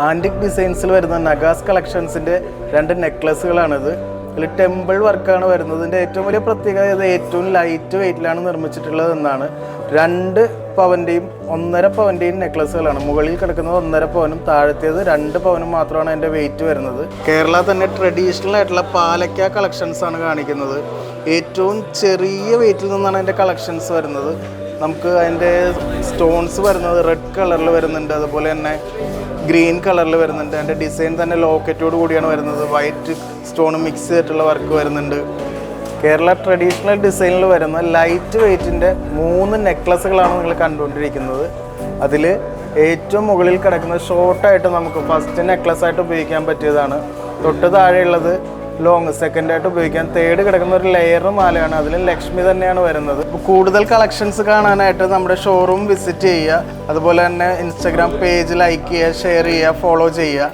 Antique ഡിസൈൻസിൽ വരുന്ന നഗാസ് കളക്ഷൻസിന്റെ രണ്ട് നെക്ലസുകളാണിത് ഇതിൽ ടെമ്പിൾ വർക്കാണ് വരുന്നത്. ഇതിന്റെ ഏറ്റവും വലിയ പ്രത്യേകത ഇത് ഏറ്റവും ലൈറ്റ് വെയിറ്റിലാണ് നിർമ്മിച്ചിട്ടുള്ളത് എന്നാണ്. രണ്ട് പവന്റെയും ഒന്നര പവന്റെയും നെക്ലസുകളാണ് മുകളിൽ കിടക്കുന്നത് ഒന്നര പവനും താഴത്തേത് രണ്ട് പവനും മാത്രമാണ് അതിന്റെ വെയിറ്റ് വരുന്നത്. കേരള തന്നെ ട്രഡീഷണൽ ആയിട്ടുള്ള പാലക്ക കളക്ഷൻസാണ് കാണിക്കുന്നത്. ഏറ്റവും ചെറിയ വെയിറ്റിൽ നിന്നാണ് അതിന്റെ കളക്ഷൻസ് വരുന്നത്. നമുക്ക് അതിന്റെ സ്റ്റോൺസ് വരുന്നത് റെഡ് കളറിൽ വരുന്നുണ്ട്. അതുപോലെ തന്നെ ഗ്രീൻ കളറിൽ വരുന്നുണ്ട്. അതിന്റെ ഡിസൈൻ തന്നെ ലോക്കറ്റോട് കൂടിയാണ് വരുന്നത്. വൈറ്റ് സ്റ്റോൺ മിക്സ് ചെയ്തിട്ടുള്ള വർക്ക് വരുന്നുണ്ട്. കേരള ട്രഡീഷണൽ ഡിസൈനിൽ വരുന്ന ലൈറ്റ് വെയ്റ്റിന്റെ മൂന്ന് നെക്ലസുകളാണ് നിങ്ങൾ കണ്ടുകൊണ്ടിരിക്കുന്നത്. അതിൽ ഏറ്റവും മുകളിൽ കിടക്കുന്നത് ഷോർട്ടായിട്ട് നമുക്ക് ഫസ്റ്റ് നെക്ലസ് ആയിട്ട് ഉപയോഗിക്കാൻ പറ്റിയതാണ്. തൊട്ട് താഴെയുള്ളത് ലോങ് സെക്കൻഡ് ആയിട്ട് ഉപയോഗിക്കാൻ. തേർഡ് കിടക്കുന്ന ഒരു ലെയർ മാലയാണ്. അതിൽ ലക്ഷ്മി തന്നെയാണ് വരുന്നത്. കൂടുതൽ കളക്ഷൻസ് കാണാനായിട്ട് നമ്മുടെ ഷോറൂം വിസിറ്റ് ചെയ്യുക. അതുപോലെ തന്നെ ഇൻസ്റ്റാഗ്രാം പേജ് ലൈക്ക് ചെയ്യുക ഷെയർ ചെയ്യുക ഫോളോ ചെയ്യുക.